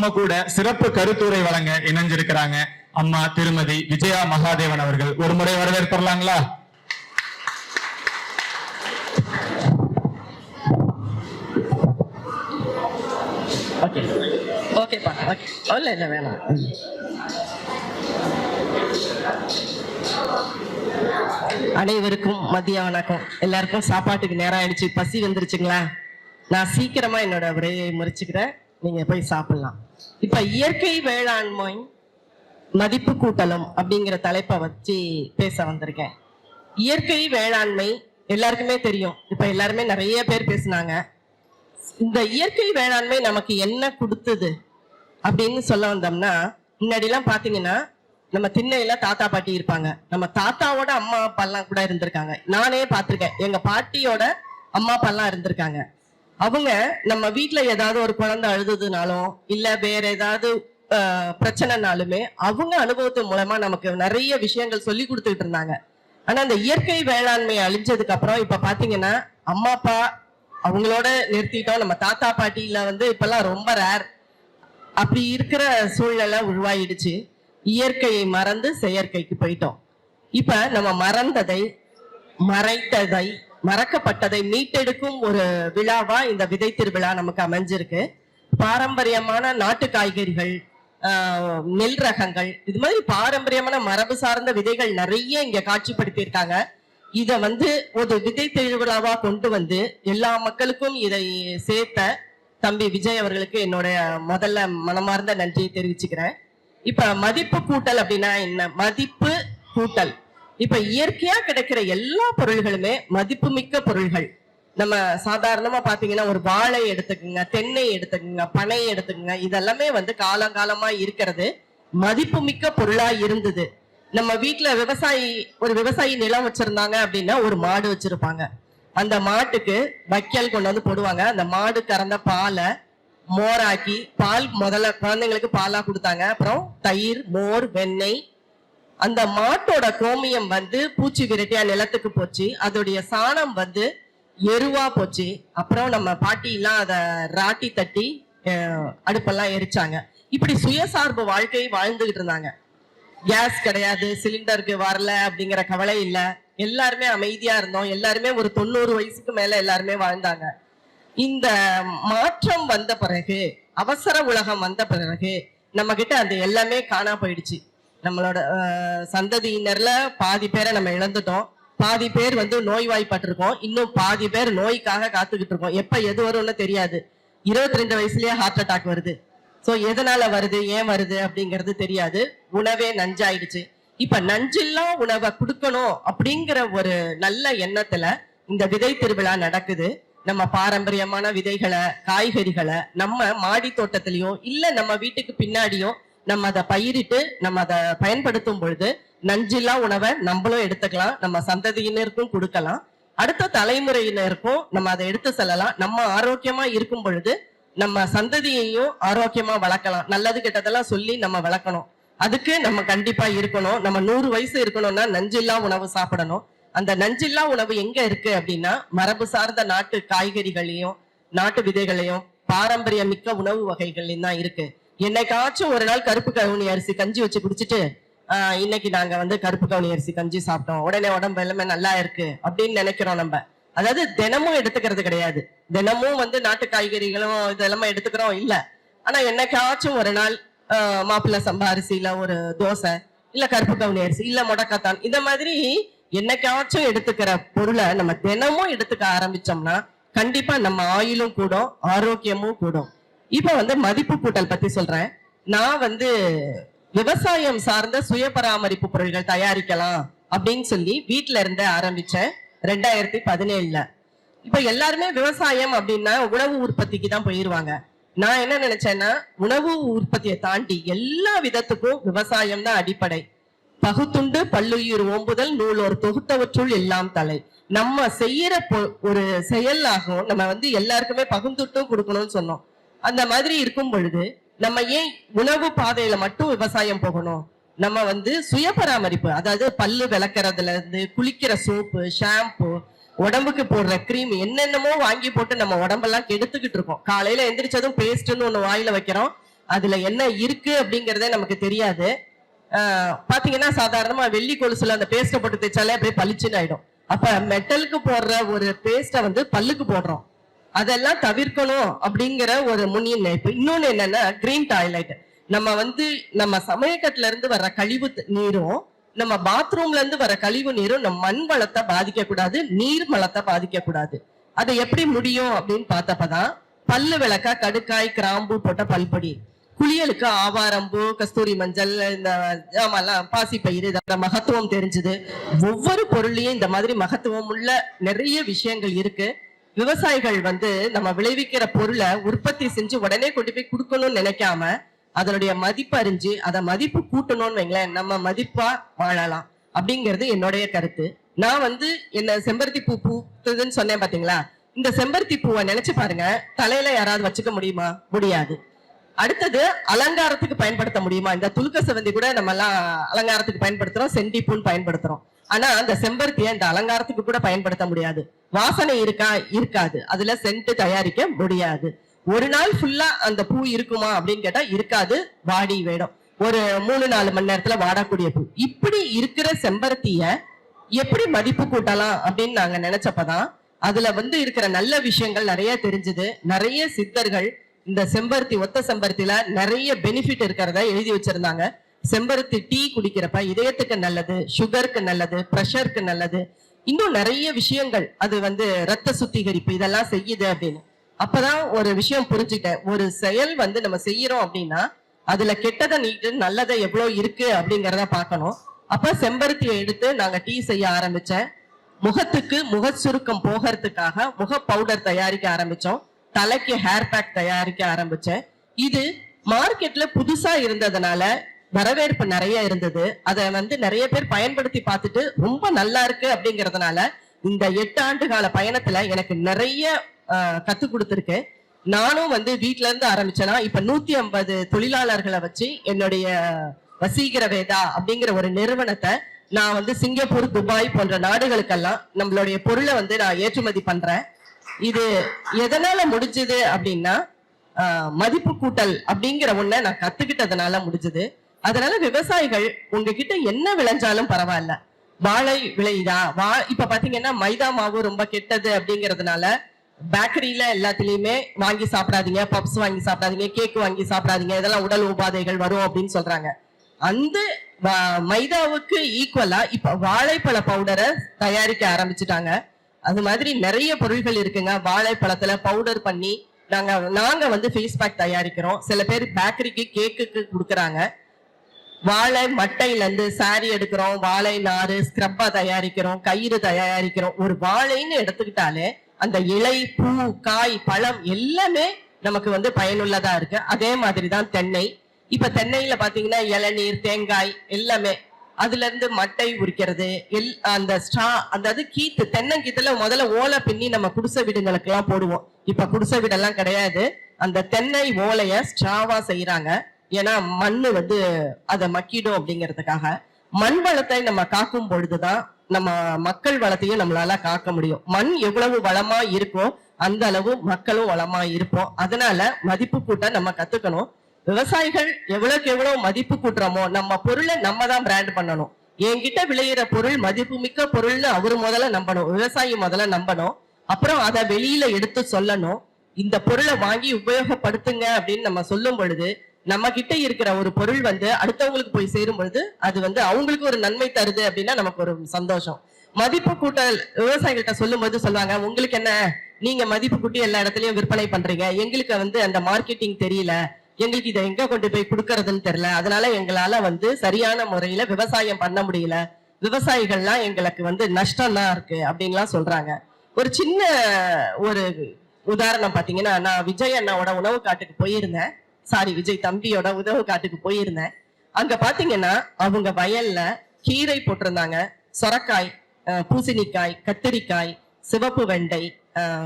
நம்ம கூட சிறப்பு கருத்துரை வழங்க இணைஞ்சிருக்கிறாங்க அம்மா திருமதி விஜயா மகாதேவன் அவர்கள். ஒரு முறை வரவேற்பரலாங்களா ஓகே ஓகேப்பா ஓகே இல்லை இல்லை வேணாம் அனைவருக்கும் மதிய வணக்கம். எல்லாருக்கும் சாப்பாட்டுக்கு நேரம் ஆயிடுச்சு. பசி வந்துருச்சுங்களா? நான் சீக்கிரமா என்னோட உரையை முறிச்சுக்கிறேன் நீங்க போய் சாப்பிடலாம். இப்ப இயற்கை வேளாண்மை மதிப்பு கூட்டலும் அப்படிங்கிற தலைப்பை வச்சு பேச வந்திருக்கேன். இயற்கை வேளாண்மை எல்லாருக்குமே தெரியும். இப்ப எல்லாருமே நிறைய பேர் பேசினாங்க. இந்த இயற்கை வேளாண்மை நமக்கு என்ன கொடுத்தது அப்படின்னு சொல்ல வந்தோம்னா முன்னாடிலாம் பாத்தீங்கன்னா நம்ம திண்ணையில தாத்தா பாட்டி இருப்பாங்க. நம்ம தாத்தாவோட அம்மா அப்பா எல்லாம் கூட இருந்திருக்காங்க. நானே பார்த்துருக்கேன். எங்க பாட்டியோட அம்மா அப்பா எல்லாம் இருந்திருக்காங்க. அவங்க நம்ம வீட்டுல ஏதாவது ஒரு குழந்தை அழுதுனாலும் இல்ல வேற ஏதாவது பிரச்சனைனாலுமே அவங்க அனுபவத்து மூலமா நமக்கு நிறைய விஷயங்கள் சொல்லி கொடுத்துட்டு இருந்தாங்க. ஆனா அந்த இயற்கை வேளாண்மை அழிஞ்சதுக்கு அப்புறம் இப்ப பாத்தீங்கன்னா அம்மா அப்பா அவங்களோட நிறுத்திட்டோம். நம்ம தாத்தா பாட்டியில வந்து இப்பெல்லாம் ரொம்ப ரேர் அப்படி இருக்கிற சூழ்நிலை உருவாயிடுச்சு. இயற்கையை மறந்து செயற்கைக்கு போயிட்டோம். இப்ப நம்ம மறந்ததை மறைத்ததை மறக்கப்பட்டதை மீட்டெடுக்கும் ஒரு விழாவா இந்த விதை திருவிழா நமக்கு அமைஞ்சிருக்கு. பாரம்பரியமான நாட்டு காய்கறிகள் நெல் ரகங்கள் இது மாதிரி பாரம்பரியமான மரபு சார்ந்த விதைகள் நிறைய இங்க காட்சிப்படுத்தியிருக்காங்க. இத வந்து ஒரு விதை திருவிழாவா கொண்டு வந்து எல்லா மக்களுக்கும் இதை சேர்த்த தம்பி விஜய் அவர்களுக்கு என்னுடைய முதல்ல மனமார்ந்த நன்றியை தெரிவிச்சுக்கிறேன். இப்ப மதிப்பு கூட்டல் அப்படின்னா என்ன? மதிப்பு கூட்டல். இப்ப இயற்கையா கிடைக்கிற எல்லா பொருள்களுமே மதிப்புமிக்க பொருள்கள். நம்ம சாதாரணமா பாத்தீங்கன்னா ஒரு வாழை எடுத்துக்கோங்க தென்னை எடுத்துக்கோங்க பனை எடுத்துக்கோங்க இதெல்லாமே வந்து காலங்காலமா இருக்கிறது. மதிப்புமிக்க பொருளா இருந்தது. நம்ம வீட்டுல விவசாயி ஒரு விவசாயி நிலம் வச்சிருந்தாங்க அப்படின்னா ஒரு மாடு வச்சிருப்பாங்க. அந்த மாட்டுக்கு வைக்கல் கொண்டு வந்து போடுவாங்க. அந்த மாடு கறந்த பாலை மோராக்கி பால் முதல்ல குழந்தைங்களுக்கு பாலா கொடுத்தாங்க. அப்புறம் தயிர் மோர் வெண்ணெய் அந்த மாட்டோட கோமியம் வந்து பூச்சி விரட்டியா நிலத்துக்கு போச்சு. அதோடைய சாணம் வந்து எருவா போச்சு. அப்புறம் நம்ம பாட்டி எல்லாம் ராட்டி தட்டி அடுப்பெல்லாம் எரிச்சாங்க. இப்படி சுயசார்பு வாழ்க்கை வாழ்ந்துகிட்டு இருந்தாங்க. கேஸ் கிடையாது சிலிண்டருக்கு வரல அப்படிங்கிற கவலை இல்லை. எல்லாருமே அமைதியா இருந்தோம். எல்லாருமே ஒரு தொண்ணூறு வயசுக்கு மேல எல்லாருமே வாழ்ந்தாங்க. இந்த மாற்றம் வந்த பிறகு அவசர உலகம் வந்த பிறகு நம்ம கிட்ட அந்த எல்லாமே காணா போயிடுச்சு. நம்மளோட சந்ததியினர்ல பாதி பேரை நம்ம இழந்துட்டோம். பாதி பேர் வந்து நோய்வாய்ப்பட்டிருக்கோம். இன்னும் பாதி பேர் நோய்க்காக காத்துக்கிட்டு இருக்கோம். எப்ப எது வரும்னு தெரியாது. இருபத்தி ரெண்டு வயசுலயே ஹார்ட் அட்டாக் வருது. சோ எதனால வருது? ஏன் வருது? அப்படிங்கிறது தெரியாது. உணவே நஞ்சாயிடுச்சு. இப்ப நஞ்சில்லா உணவை கொடுக்கணும் அப்படிங்கிற ஒரு நல்ல எண்ணத்துல இந்த விதை திருவிழா நடக்குது. நம்ம பாரம்பரியமான விதைகளை காய்கறிகளை நம்ம மாடி தோட்டத்திலயோ இல்ல நம்ம வீட்டுக்கு பின்னாடியோ நம்ம அதை பயிரிட்டு நம்ம அதை பயன்படுத்தும் பொழுது நஞ்சில்லா உணவை நம்மளும் எடுத்துக்கலாம் நம்ம சந்ததியினருக்கும் கொடுக்கலாம். அடுத்த தலைமுறையினருக்கும் நம்ம அதை எடுத்து செல்லலாம். நம்ம ஆரோக்கியமா இருக்கும் பொழுது நம்ம சந்ததியையும் ஆரோக்கியமா வளர்க்கலாம். நல்லது கெட்டதெல்லாம் சொல்லி நம்ம வளர்க்கணும். அதுக்கு நம்ம கண்டிப்பா இருக்கணும். நம்ம நூறு வயசு இருக்கணும்னா நஞ்சில்லா உணவு சாப்பிடணும். அந்த நஞ்சில்லா உணவு எங்க இருக்கு அப்படின்னா மரபு சார்ந்த நாட்டு காய்கறிகளையும் நாட்டு விதைகளையும் பாரம்பரிய மிக்க உணவு வகைகளையும் தான் இருக்கு. என்னைக்காச்சும் ஒரு நாள் கருப்பு கவுனி அரிசி கஞ்சி வச்சு குடிச்சிட்டு ஆஹ் இன்னைக்கு நாங்க வந்து கருப்பு கவுனி அரிசி கஞ்சி சாப்பிட்டோம். உடனே உடம்பு எல்லாமே நல்லா இருக்கு. அப்படின்னு நினைக்கிறோம் நம்ம. அதாவது தினமும் எடுத்துக்கிறது கிடையாது. தினமும் வந்து நாட்டு காய்கறிகளும் இதெல்லாமே எடுத்துக்கிறோம். இல்ல. ஆனா என்னைக்காச்சும் ஒரு நாள் ஆஹ் மாப்பிள்ளை சம்பா அரிசியில ஒரு தோசை இல்ல கருப்பு கவுனி அரிசி இல்ல முடக்கத்தான். இந்த மாதிரி என்னைக்காச்சும் எடுத்துக்கிற பொருளை நம்ம தினமும் எடுத்துக்க ஆரம்பிச்சோம்னா கண்டிப்பா நம்ம ஆயுளும் கூடும் ஆரோக்கியமும் கூடும். இப்போ வந்து மதிப்பு கூட்டல் பத்தி சொல்றேன். நான் வந்து விவசாயம் சார்ந்த சுய பராமரிப்பு பொருட்கள் தயாரிக்கலாம் அப்படின்னு சொல்லி வீட்டில இருந்து ஆரம்பிச்சேன் ரெண்டாயிரத்தி பதினேழுல. இப்ப எல்லாருமே விவசாயம் அப்படின்னா உணவு உற்பத்திக்கு தான் போயிருவாங்க. நான் என்ன நினைச்சேன்னா உணவு உற்பத்தியை தாண்டி எல்லா விதத்துக்கும் விவசாயம் தான் அடிப்படை. பகுத்துண்டு பல்லுயிர் ஓம்புதல் நூல் ஒரு தொகுத்தவற்றுள் எல்லாம் தலை. நம்ம செய்யற பொ- ஒரு செயலாகும் நம்ம வந்து எல்லாருக்குமே பகுந்துட்டும் கொடுக்கணும்னு சொன்னோம். அந்த மாதிரி இருக்கும் பொழுது நம்ம ஏன் உணவு பாதையில மட்டும் விவசாயம் போகணும்? நம்ம வந்து சுய பராமரிப்பு அதாவது பல்லு விளக்குறதுல இருந்து குளிக்கிற சோப்பு ஷாம்பு உடம்புக்கு போடுற கிரீம் என்னென்னமோ வாங்கி போட்டு நம்ம உடம்பெல்லாம் கெடுத்துக்கிட்டு இருக்கோம். காலையில எந்திரிச்சதும் பேஸ்ட்னு ஒண்ணு வாயில வைக்கிறோம். அதுல என்ன இருக்கு அப்படிங்கறதே நமக்கு தெரியாது. பாத்தீங்கன்னா சாதாரணமா வெள்ளி கொலுசுல அந்த பேஸ்ட போட்டு தைச்சாலே அப்படியே பளிச்சுன்னு ஆயிடும். அப்ப மெட்டலுக்கு போடுற ஒரு பேஸ்ட வந்து பல்லுக்கு போடுறோம். அதெல்லாம் தவிர்க்கணும் அப்படிங்கிற ஒரு முன்னின் நினைப்பு இன்னொன்னு என்னன்னா கிரீன் டாய்லெட் நம்ம வந்து நம்ம சமயக்கட்டுல இருந்து வர்ற கழிவு நீரும் நம்ம பாத்ரூம்ல இருந்து வர கழிவு நீரும் நம்ம மண் வளத்தை பாதிக்க கூடாது நீர் வளத்தை பாதிக்க கூடாது அது எப்படி முடியும் அப்படின்னு பார்த்தப்பதான் பல்லு விளக்கா கடுக்காய் கிராம்பு போட்ட பல்பொடி. குளியலுக்கு ஆவாரம்பூ கஸ்தூரி மஞ்சள் இந்த ஆமாலாம் பாசிப்பயிறு இதோட மகத்துவம் தெரிஞ்சது. ஒவ்வொரு பொருளையும் இந்த மாதிரி மகத்துவம் உள்ள நிறைய விஷயங்கள் இருக்கு. விவசாயிகள் வந்து நம்ம விளைவிக்கிற பொருளை உற்பத்தி செஞ்சு உடனே கொண்டு போய் கொடுக்கணும்னு நினைக்காம அதனுடைய மதிப்பு அறிஞ்சு அதை மதிப்பு கூட்டணும்னு வைங்களேன் நம்ம மதிப்பா வாழலாம். அப்படிங்கிறது என்னுடைய கருத்து. நான் வந்து என்ன செம்பருத்தி பூ பூத்துதுன்னு சொன்னேன் பாத்தீங்களா? இந்த செம்பருத்தி பூவை நினைச்சு பாருங்க. தலையில யாராவது வச்சுக்க முடியுமா? முடியாது. அடுத்தது அலங்காரத்துக்கு பயன்படுத்த முடியுமா? இந்த துலுக்க செவந்தி கூட நம்ம எல்லாம் அலங்காரத்துக்கு பயன்படுத்துறோம் செண்டி பூன்னு பயன்படுத்துறோம். ஆனா அந்த செம்பருத்தியை இந்த அலங்காரத்துக்கு கூட பயன்படுத்த முடியாது. வாசனை இருக்கா இருக்காது. அதுல சென்ட் தயாரிக்க முடியாது. ஒரு நாள் ஃபுல்லா அந்த பூ இருக்குமா அப்படின்னு கேட்டா இருக்காது. வாடி வேடும் ஒரு மூணு நாலு மணி நேரத்துல வாடக்கூடிய பூ. இப்படி இருக்கிற செம்பருத்திய எப்படி மதிப்பு கூட்டலாம் அப்படின்னு நாங்க நினைச்சப்பதான் அதுல வந்து இருக்கிற நல்ல விஷயங்கள் நிறைய தெரிஞ்சது. நிறைய சித்தர்கள் இந்த செம்பருத்தி ஒத்த செம்பருத்தில நிறைய பெனிஃபிட் இருக்கிறத எழுதி வச்சிருந்தாங்க. செம்பருத்தி டீ குடிக்கிறப்ப இதயத்துக்கு நல்லது சுகருக்கு நல்லது ப்ரெஷருக்கு நல்லது. இன்னும் நிறைய விஷயங்கள். அது வந்து ரத்த சுத்திகரிப்பு இதெல்லாம் செய்யுது அப்படின்னு. அப்பதான் ஒரு விஷயம் புரிஞ்சுக்கிட்டேன். ஒரு செயல் வந்து நம்ம செய்யறோம் அப்படின்னா அதுல கெட்டதை நீட்டு நல்லதை எவ்வளவு இருக்கு அப்படிங்கறத பார்க்கணும். அப்ப செம்பருத்தியை எடுத்து நாங்க டீ செய்ய ஆரம்பிச்சேன். முகத்துக்கு முக சுருக்கம் போகிறதுக்காக முக பவுடர் தயாரிக்க ஆரம்பிச்சோம். தலைக்கு ஹேர் பேக் தயாரிக்க ஆரம்பிச்சேன். இது மார்க்கெட்ல புதுசா இருந்ததுனால வரவேற்பு நிறைய இருந்தது. அதை வந்து நிறைய பேர் பயன்படுத்தி பார்த்துட்டு ரொம்ப நல்லா இருக்கு அப்படிங்கறதுனால இந்த எட்டு ஆண்டு கால பயணத்துல எனக்கு நிறைய கத்து கொடுத்துருக்கு. நானும் வந்து வீட்ல இருந்து ஆரம்பிச்சேன்னா இப்ப நூத்தி ஐம்பது தொழிலாளர்களை வச்சு என்னுடைய வசீகர வேதா அப்படிங்கிற ஒரு நிறுவனத்தை நான் வந்து சிங்கப்பூர் துபாய் போன்ற நாடுகளுக்கெல்லாம் நம்மளுடைய பொருளை வந்து நான் ஏற்றுமதி பண்றேன். இது எதனால முடிஞ்சது அப்படின்னா மதிப்பு கூட்டல் அப்படிங்கிற ஒண்ண நான் கத்துக்கிட்டதுனால முடிஞ்சது. அதனால விவசாயிகள் உங்ககிட்ட என்ன விளைஞ்சாலும் பரவாயில்ல. வாழை விளையுதா? வா இப்ப பாத்தீங்கன்னா மைதா மாவு ரொம்ப கெட்டது அப்படிங்கறதுனால பேக்கரியில எல்லாத்துலயுமே வாங்கி சாப்பிடாதீங்க பப்ஸ் வாங்கி சாப்பிடாதீங்க கேக் வாங்கி சாப்பிடாதீங்க இதெல்லாம் உடல் உபாதைகள் வரும் அப்படின்னு சொல்றாங்க. அந்த மைதாவுக்கு ஈக்குவலா இப்ப வாழைப்பழ பவுடரை தயாரிக்க ஆரம்பிச்சுட்டாங்க. அது மாதிரி நிறைய பொருட்கள் இருக்குங்க. வாழைப்பழத்துல பவுடர் பண்ணி நாங்க நாங்க வந்து ஃபேஸ் பேக் தயாரிக்கிறோம். சில பேர் பேக்கரிக்கு கேக்குக்கு கொடுக்குறாங்க. வாழை மட்டையிலேருந்து சாரி எடுக்கிறோம் வாழை நாறு ஸ்க்ரப்பா தயாரிக்கிறோம் கயிறு தயாரிக்கிறோம். ஒரு வாழைன்னு எடுத்துக்கிட்டாலே அந்த இலை பூ காய் பழம் எல்லாமே நமக்கு வந்து பயனுள்ளதா இருக்கு. அதே மாதிரி தான் தென்னை. இப்ப தென்னையில பாத்தீங்கன்னா இளநீர் தேங்காய் எல்லாமே. அதுல இருந்து மட்டை உரிக்கிறது எல் அந்த ஸ்ட்ரா அதாவது கீத்து தென்னங்கீத்துல முதல்ல ஓலை பின்னி நம்ம குடிசை வீடுங்களுக்கு எல்லாம் போடுவோம். இப்ப குடிசை வீடெல்லாம் கிடையாது. அந்த தென்னை ஓலைய ஸ்ட்ராவா செய்யறாங்க ஏன்னா மண்ணு வந்து அதை மக்கிடும் அப்படிங்கிறதுக்காக மண் வளத்தை நம்ம காக்கும் பொழுதுதான் நம்ம மக்கள் வளத்தையும் நம்மளால காக்க முடியும். மண் எவ்வளவு வளமா இருக்கோ அந்த அளவு மக்களும் வளமா இருப்போம். அதனால மதிப்பு கூட்ட நம்ம கத்துக்கணும். விவசாயிகள் எவ்வளவுக்கு எவ்வளவு மதிப்பு கூட்டுறோமோ நம்ம பொருளை நம்ம தான் பிராண்ட் பண்ணணும். என்கிட்ட விளையிற பொருள் மதிப்பு மிக்க பொருள்னு அவரு முதல்ல நம்பணும். விவசாயி முதல்ல நம்பணும். அப்புறம் அதை வெளியில எடுத்து சொல்லணும். இந்த பொருளை வாங்கி உபயோகப்படுத்துங்க அப்படின்னு நம்ம சொல்லும் பொழுது நம்ம கிட்ட இருக்கிற ஒரு பொருள் வந்து அடுத்தவங்களுக்கு போய் சேரும் பொழுது அது வந்து அவங்களுக்கு ஒரு நன்மை தருது அப்படின்னா நமக்கு ஒரு சந்தோஷம். மதிப்பு கூட்டல் விவசாயிகள்கிட்ட சொல்லும் போது சொல்லுவாங்க உங்களுக்கு என்ன? நீங்க மதிப்பு கூட்டி எல்லா இடத்துலயும் விற்பனை பண்றீங்க. எங்களுக்கு வந்து அந்த மார்க்கெட்டிங் தெரியல. எங்களுக்கு இதை எங்க கொண்டு போய் கொடுக்கறதுன்னு தெரியல. அதனால எங்களால வந்து சரியான முறையில விவசாயம் பண்ண முடியல. விவசாயிகள்லாம் எங்களுக்கு வந்து நஷ்டம் தான் இருக்கு. அப்படின்லாம் சொல்றாங்க. ஒரு சின்ன ஒரு உதாரணம் பாத்தீங்கன்னா நான் விஜய் அண்ணாவோட உணவு காட்டுக்கு போயிருந்தேன். சாரி விஜய் தம்பியோட உதவு காட்டுக்கு போயிருந்தேன். அங்க பாத்தீங்கன்னா அவங்க வயல்ல கீரை போட்டிருந்தாங்க. சொரக்காய் பூசணிக்காய் கத்திரிக்காய் சிவப்பு வெண்டை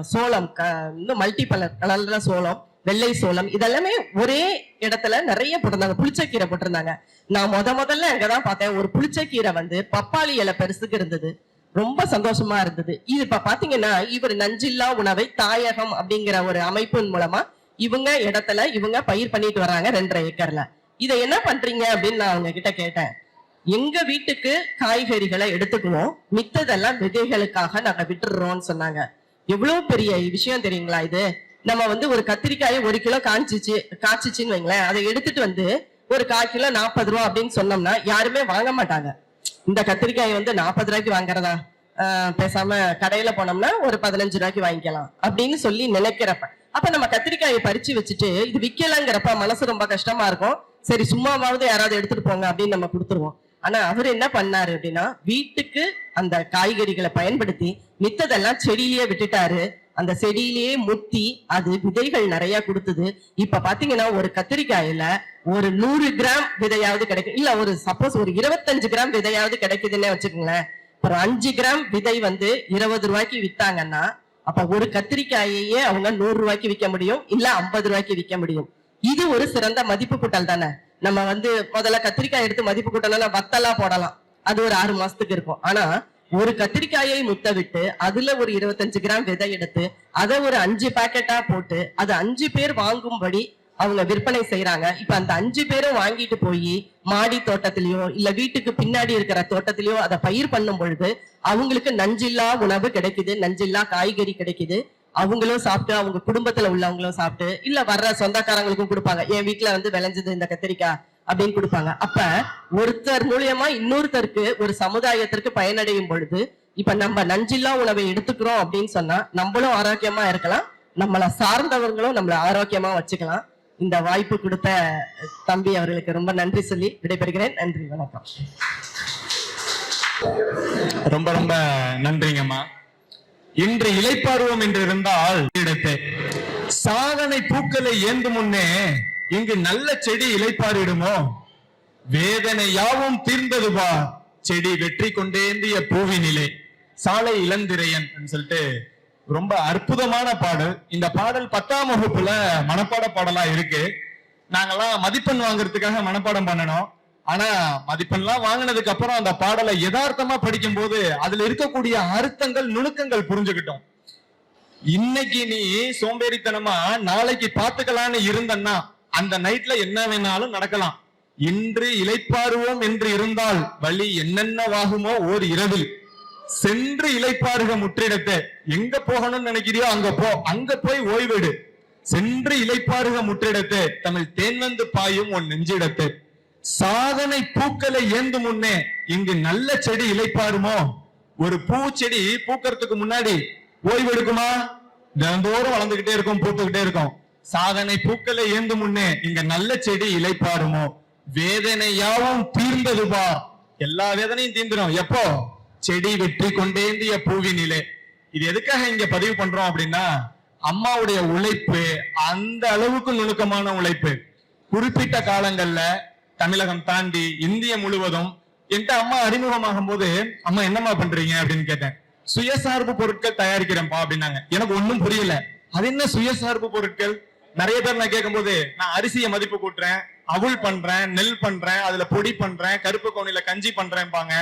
சோளம் க- இன்னும் மல்டி கலர் கலர்ல சோளம் வெள்ளை சோளம் இதெல்லாமே ஒரே இடத்துல நிறைய போட்டிருந்தாங்க. புளிச்சக்கீரை போட்டிருந்தாங்க. நான் முத முதல்ல அங்கதான் பார்த்தேன். ஒரு புளிச்சக்கீரை வந்து பப்பாளி இலை பெருசுக்கு இருந்தது. ரொம்ப சந்தோஷமா இருந்தது. இது இப்ப பாத்தீங்கன்னா இவர் நஞ்சில்லா உணவை தாயகம் அப்படிங்கிற ஒரு அமைப்பின் மூலமா இவங்க இடத்துல இவங்க பயிர் பண்ணிட்டு வர்றாங்க ரெண்டரை ஏக்கர்ல. இதை என்ன பண்றீங்க அப்படின்னு நான் அவங்க கிட்ட கேட்டேன். எங்க வீட்டுக்கு காய்கறிகளை எடுத்துக்குவோம். மித்ததெல்லாம் விதைகளுக்காக நாங்க விட்டுடுறோம்னு சொன்னாங்க. எவ்வளவு பெரிய விஷயம் தெரியுங்களா இது? நம்ம வந்து ஒரு கத்திரிக்காயை ஒரு கிலோ காய்ச்சிச்சு காய்ச்சிச்சுன்னு வைங்களேன். அதை எடுத்துட்டு வந்து ஒரு கால் கிலோ நாற்பது ரூபா அப்படின்னு சொன்னோம்னா யாருமே வாங்க மாட்டாங்க. இந்த கத்திரிக்காய் வந்து நாற்பது ரூபாய்க்கு வாங்குறதா? பேசாம கடையில போனோம்னா ஒரு பதினஞ்சு ரூபாய்க்கு வாங்கிக்கலாம் அப்படின்னு சொல்லி நினைக்கிறப்ப. அப்ப நம்ம கத்திரிக்காயை பறிச்சு வச்சுட்டு இது விக்கலங்கிறப்ப மனசு ரொம்ப கஷ்டமா இருக்கும். சரி சும்மாவாவது யாராவது எடுத்துட்டு போங்க அப்படின்னு நம்ம கொடுத்துருவோம். ஆனா அவர் என்ன பண்ணாரு அப்படின்னா வீட்டுக்கு அந்த காய்கறிகளை பயன்படுத்தி மித்ததெல்லாம் செடியிலேயே விட்டுட்டாரு. அந்த செடியிலேயே முத்தி அது விதைகள் நிறைய கொடுத்தது. இப்ப பாத்தீங்கன்னா ஒரு கத்திரிக்காயில ஒரு நூறு கிராம் விதையாவது கிடைக்கும். இல்ல ஒரு சப்போஸ் ஒரு இருபத்தஞ்சு கிராம் விதையாவது கிடைக்குதுன்னே வச்சுக்கோங்களேன். ஒரு அஞ்சு கிராம் விதை வந்து இருபது ரூபாய்க்கு வித்தாங்கன்னா அப்ப ஒரு கத்திரிக்காயையே அவங்க நூறு ரூபாய்க்கு விற்க முடியும் இல்ல ஐம்பது ரூபாய்க்கு விற்க முடியும். இது ஒரு சிறந்த மதிப்பு கூட்டல் தானே? நம்ம வந்து முதல்ல கத்திரிக்காய் எடுத்து மதிப்பு கூட்டலாம் வத்தலா போடலாம். அது ஒரு ஆறு மாசத்துக்கு இருக்கும். ஆனா ஒரு கத்திரிக்காயை முத்த விட்டு அதுல ஒரு இருபத்தஞ்சு கிராம் விதை எடுத்து அதை ஒரு அஞ்சு பாக்கெட்டா போட்டு அது அஞ்சு பேர் வாங்கும்படி அவங்க விற்பனை செய்யறாங்க இப்ப அந்த அஞ்சு பேரும் வாங்கிட்டு போய் மாடி தோட்டத்திலயோ இல்ல வீட்டுக்கு பின்னாடி இருக்கிற தோட்டத்திலயோ அதை பயிர் பண்ணும் பொழுது அவங்களுக்கு நஞ்சில்லா உணவு கிடைக்குது நஞ்சில்லா காய்கறி கிடைக்குது. அவங்களும் சாப்பிட்டு அவங்க குடும்பத்துல உள்ளவங்களும் சாப்பிட்டு இல்ல வர்ற சொந்தக்காரங்களுக்கும் கொடுப்பாங்க. என் வீட்டுல வந்து விளைஞ்சது இந்த கத்திரிக்காய் அப்படின்னு கொடுப்பாங்க. அப்ப ஒருத்தர் மூலியமா இன்னொருத்தருக்கு ஒரு சமுதாயத்திற்கு பயனடையும் பொழுது இப்ப நம்ம நஞ்சில்லா உணவை எடுத்துக்கிறோம் அப்படின்னு சொன்னா நம்மளும் ஆரோக்கியமா இருக்கலாம். நம்மள சார்ந்தவர்களும் நம்மள ஆரோக்கியமா வச்சுக்கலாம். இந்த வாய்ப்பு கொடுத்த தம்பி அவர்களுக்கு ரொம்ப நன்றி சொல்லி விடைபெறுகிறேன். நன்றி வணக்கம். ரொம்ப ரொம்ப நன்றிங்கம்மா. இன்று இலைப்பாருவம் என்று இருந்தால் இடத்தை சாதனை பூக்களை ஏந்து முன்னே இங்கு நல்ல செடி இலைப்பாரிடுமோ? வேதனை யாவும் தீர்ந்தது பா செடி வெற்றி கொண்டேந்திய பூவினிலே. சாலை இளந்திரையன் சொல்லிட்டு ரொம்ப அற்புதமான பாடல். இந்த பாடல் பத்தாம் வகுப்புல மனப்பாட பாடலா இருக்கு. நாங்கெல்லாம் மதிப்பெண் வாங்குறதுக்காக மனப்பாடம் பண்ணணும். ஆனா மதிப்பெண்லாம் வாங்கினதுக்கு அப்புறம் அந்த பாடலை யதார்த்தமா படிக்கும் போது அதுல இருக்கக்கூடிய அர்த்தங்கள் நுணுக்கங்கள் புரிஞ்சுக்கிட்டோம். இன்னைக்கு நீ சோம்பேறித்தனமா நாளைக்கு பாத்துக்கலான்னு இருந்தன்னா அந்த நைட்ல என்ன வேணாலும் நடக்கலாம். இன்று இலைப்பாருவோம் என்று இருந்தால் வழி என்னென்னவாகுமோ ஓர் இரவில். சென்று இலைப்பாருக முற்றிடத்தை. எங்க போகணும்னு நினைக்கிறியோ அங்க போ அங்க போய் ஓய்வெடு. சென்று இலைப்பாருக முற்றிடத்தை. தமிழ் தேன் வந்து பாயும் உன் நெஞ்சிடத்தை. சாதனை பூக்களை ஏந்து முன்னே இங்கு நல்ல செடி இலைப்பாருமோ ஒரு பூச்செடி பூக்கறதுக்கு முன்னாடி ஓய்வு எடுக்குமா தினந்தோறும் வளர்ந்துகிட்டே இருக்கும் பூத்துக்கிட்டே இருக்கும். சாதனை பூக்களை ஏந்து முன்னே இங்க நல்ல செடி இலைப்பாருமோ வேதனையாவும் தீர்ந்தது பா எல்லா வேதனையும் தீர்ந்துடும் எப்போ? செடி வெற்றி கொண்டேந்திய பூவினிலே. இது எதுக்காக இங்க பதிவு பண்றோம் அப்படின்னா அம்மாவுடைய உழைப்பு அந்த அளவுக்கு நுணுக்கமான உழைப்பு. குறிப்பிட்ட காலங்கள்ல தமிழகம் தாண்டி இந்திய முழுவதும் என்கிட்ட அம்மா அறிமுகமாகும் போது அம்மா என்னம்மா பண்றீங்க? அப்படின்னு கேட்டேன். சுயசார்பு பொருட்கள் தயாரிக்கிறேன்ப்பா அப்படின்னாங்க. எனக்கு ஒண்ணும் புரியல. அது என்ன சுயசார்பு பொருட்கள்? நிறைய பேர் நான் கேட்கும் போது நான் அரிசியை மதிப்பு கூட்டுறேன் அவுள் பண்றேன் நெல் பண்றேன் அதுல பொடி பண்றேன் கருப்பு கோணில கஞ்சி பண்றேன்பாங்க.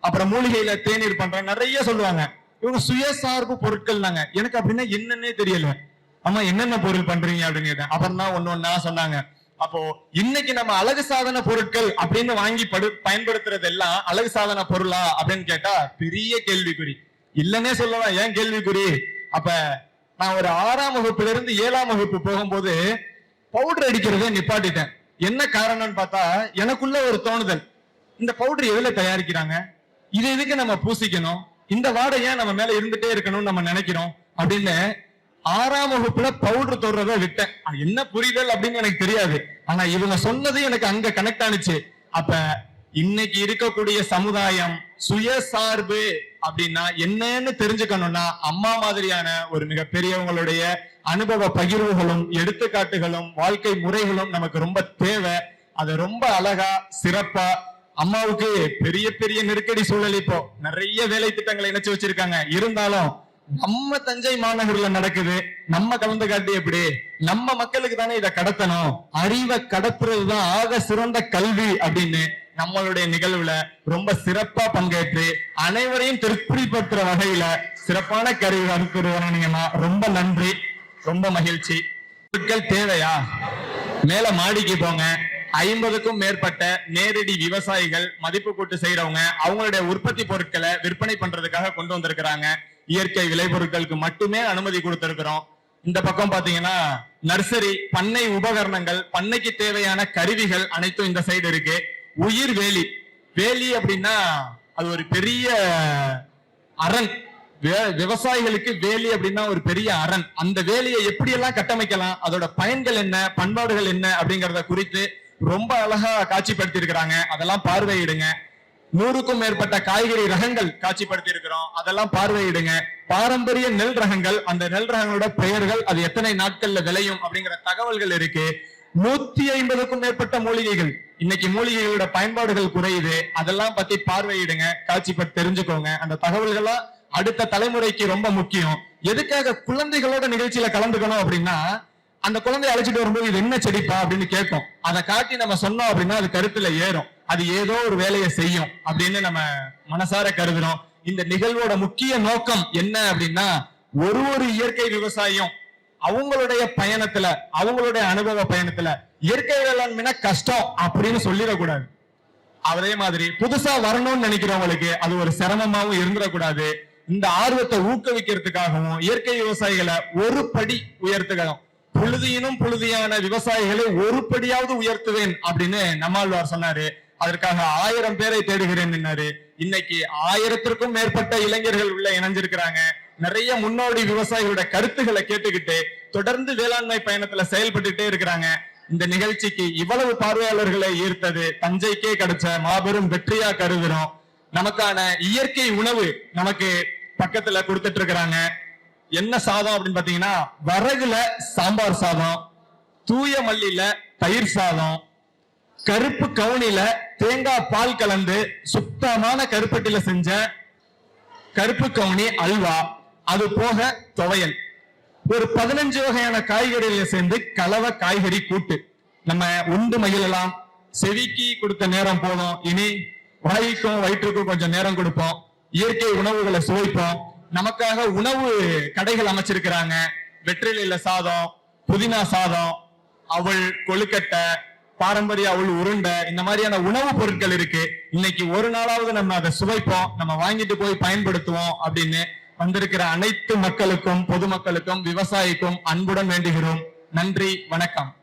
அப்புறம் மூலிகையில தேநீர் பண்றாங்க நிறைய சொல்லுவாங்க. இவங்க சுயசார்பு பொருட்கள் நாங்க எனக்கு அப்படின்னா என்னன்னே தெரியல. அம்மா என்னென்ன பொருள் பண்றீங்க அப்படின்னு கேட்டேன். அப்புறம் தான் ஒண்ணு ஒண்ணா சொன்னாங்க. அப்போ இன்னைக்கு நம்ம அழகு சாதன பொருட்கள் அப்படின்னு வாங்கி படு பயன்படுத்துறது எல்லாம் அழகு சாதன பொருளா அப்படின்னு கேட்டா பெரிய கேள்விக்குறி. இல்லன்னே சொல்லலாம். ஏன் கேள்விக்குறி? அப்ப நான் ஒரு ஆறாம் வகுப்புல இருந்து ஏழாம் வகுப்பு போகும்போது பவுடர் அடிக்கிறத நிப்பாட்டிட்டேன். என்ன காரணம்னு பார்த்தா எனக்குள்ள ஒரு தோணுதல். இந்த பவுடர் எதுல தயாரிக்கிறாங்க? இது எதுக்கு நம்ம பூசிக்கணும்? இந்த வாடை ஏன் நம்ம மேல இருந்துட்டே இருக்கணும்னு நம்ம நினைக்கிறோம்? அப்படின்னு ஆறாம் வகுப்புல பவுடர் தொடுறத விட்டேன். என்ன புரிதல் அப்படின்னு எனக்கு தெரியாது. ஆனா இவங்க சொன்னது எனக்கு அங்க கனெக்ட் ஆனிச்சு. அப்ப இன்னைக்கு இருக்கக்கூடிய சமுதாயம் சுயசார்பு அப்படின்னா என்னன்னு தெரிஞ்சுக்கணும்னா அம்மா மாதிரியான ஒரு மிக பெரியவங்களுடைய அனுபவ பகிர்வுகளும் எடுத்துக்காட்டுகளும் வாழ்க்கை முறைகளும் நமக்கு ரொம்ப தேவை. அதை ரொம்ப அழகா சிறப்பா அம்மாவுக்கு பெரிய பெரிய நெருக்கடி சூழல் இப்போ. நிறைய வேலை திட்டங்களை இணைச்சு வச்சிருக்காங்க. இருந்தாலும் நம்ம தஞ்சை மாநகர்ல நடக்குது. நம்ம கலந்து காட்டி எப்படி? நம்ம மக்களுக்கு தானே இதை கடத்தணும். அறிவை கடத்துறதுதான் ஆக சிறந்த கல்வி அப்படின்னு நம்மளுடைய நிகழ்வுல ரொம்ப சிறப்பா பங்கேற்று அனைவரையும் திருப்திப்படுத்துற வகையில சிறப்பான கருவி அனுப்பிடுவாங்க ரொம்ப நன்றி. ரொம்ப மகிழ்ச்சி. பொருட்கள் தேவையா? மேல மாடிக்கு போங்க. ஐம்பதுக்கும் மேற்பட்ட நேரடி விவசாயிகள் மதிப்பு கூட்டு செய்யறவங்க அவங்களுடைய உற்பத்தி பொருட்களை விற்பனை பண்றதுக்காக கொண்டு வந்திருக்கிறாங்க. இயற்கை விளைபொருட்களுக்கு மட்டுமே அனுமதி கொடுத்திருக்கிறோம். இந்த பக்கம் பாத்தீங்கன்னா நர்சரி பண்ணை உபகரணங்கள் பண்ணைக்கு தேவையான கருவிகள் அனைத்தும் இந்த சைடு இருக்கு. உயிர் வேலி. வேலி அப்படின்னா அது ஒரு பெரிய அரண். விவசாயிகளுக்கு வேலி அப்படின்னா ஒரு பெரிய அரண். அந்த வேலியை எப்படி எல்லாம் கட்டமைக்கலாம்? அதோட பயன்கள் என்ன? பண்பாடுகள் என்ன? அப்படிங்கறத குறித்து ரொம்ப அழகா காட்சிப்படுத்தி இருக்கிறாங்க அதெல்லாம் பார்வையிடுங்க. நூறுக்கும் மேற்பட்ட காய்கறி ரகங்கள் காட்சிப்படுத்தி இருக்கிறோம் அதெல்லாம் பார்வையிடுங்க. பாரம்பரிய நெல் ரகங்கள் அந்த நெல் ரகங்களோட பெயர்கள் அது எத்தனை நாட்கள்ல விளையும் அப்படிங்கிற தகவல்கள் இருக்கு. நூத்தி ஐம்பதுக்கும் மேற்பட்ட மூலிகைகள். இன்னைக்கு மூலிகைகளோட பயன்பாடுகள் குறையுது. அதெல்லாம் பத்தி பார்வையிடுங்க. காட்சிப்பட்டு தெரிஞ்சுக்கோங்க. அந்த தகவல்கள்லாம் அடுத்த தலைமுறைக்கு ரொம்ப முக்கியம். எதுக்காக குழந்தைகளோட நிகழ்ச்சியில கலந்துக்கணும் அப்படின்னா அந்த குழந்தைய அழைச்சிட்டு வரும்போது இது என்ன செடிப்பா? அப்படின்னு கேட்கும் அதை காட்டி நம்ம சொன்னோம் அப்படின்னா அது கருத்துல ஏறும். அது ஏதோ ஒரு வேலையை செய்யும் அப்படின்னு நம்ம மனசார கருதுறோம். இந்த நிகழ்வோட முக்கிய நோக்கம் என்ன அப்படின்னா ஒரு ஒரு இயற்கை விவசாயம் அவங்களுடைய பயணத்துல அவங்களுடைய அனுபவ பயணத்துல இயற்கை வேளாண்மைனா கஷ்டம் அப்படின்னு சொல்லிடக்கூடாது. அதே மாதிரி புதுசா வரணும்னு நினைக்கிறவங்களுக்கு அது ஒரு சிரமமாவும் இருந்துடக்கூடாது. இந்த ஆர்வத்தை ஊக்குவிக்கிறதுக்காகவும் இயற்கை விவசாயிகளை ஒரு படி உயர்த்துக்கணும் புழுதியினும் புழுதியான விவசாயிகளை ஒரு படியாவது உயர்த்துவேன் அப்படின்னு நம்மாழ்வார் சொன்னாரு. அதற்காக ஆயிரம் பேரை தேடுகிறேன் இன்னைக்கு ஆயிரத்திற்கும் மேற்பட்ட இளைஞர்கள் உள்ள இணைஞ்சிருக்கிறாங்க. நிறைய முன்னோடி விவசாயிகளோட கருத்துக்களை கேட்டுக்கிட்டு தொடர்ந்து வேளாண்மை பயணத்துல செயல்பட்டுட்டே இருக்கிறாங்க. இந்த நிகழ்ச்சிக்கு இவ்வளவு பார்வையாளர்களை ஈர்த்தது தஞ்சைக்கே கிடைச்ச மாபெரும் வெற்றியா கருதுறோம். நமக்கான இயற்கை உணவு நமக்கு பக்கத்துல கொடுத்துட்டு இருக்கிறாங்க. என்ன சாதம் அப்படின்னு பாத்தீங்கன்னா வரகுல சாம்பார் சாதம் தூய மல்லியில தயிர் சாதம் கருப்பு கவுனில தேங்காய் பால் கலந்து சுத்தமான கருப்பட்டில செஞ்ச கருப்பு கவுனி அல்வா அது போக துவையல். ஒரு பதினஞ்சு வகையான காய்கறிகளை சேர்ந்து கலவை காய்கறி கூட்டு. நம்ம உண்டு மகிழலாம். செவிக்கு கொடுத்த நேரம் போதும். இனி வாய்க்கும் வயிற்றுக்கும் கொஞ்சம் நேரம் கொடுப்போம். இயற்கை உணவுகளை சுவைப்போம். நமக்காக உணவு கடைகள் அமைச்சிருக்கிறாங்க. வெற்றிலையில சாதம் புதினா சாதம் அவள் கொழுக்கட்டை பாரம்பரிய அவள் உருண்டை இந்த மாதிரியான உணவு பொருட்கள் இருக்கு. இன்னைக்கு ஒரு நாளாவது நம்ம அதை சுவைப்போம் நம்ம வாங்கிட்டு போய் பயன்படுத்துவோம் அப்படின்னு வந்திருக்கிற அனைத்து மக்களுக்கும் பொதுமக்களுக்கும் விவசாயிக்கும் அன்புடன் வேண்டுகிறோம். நன்றி வணக்கம்.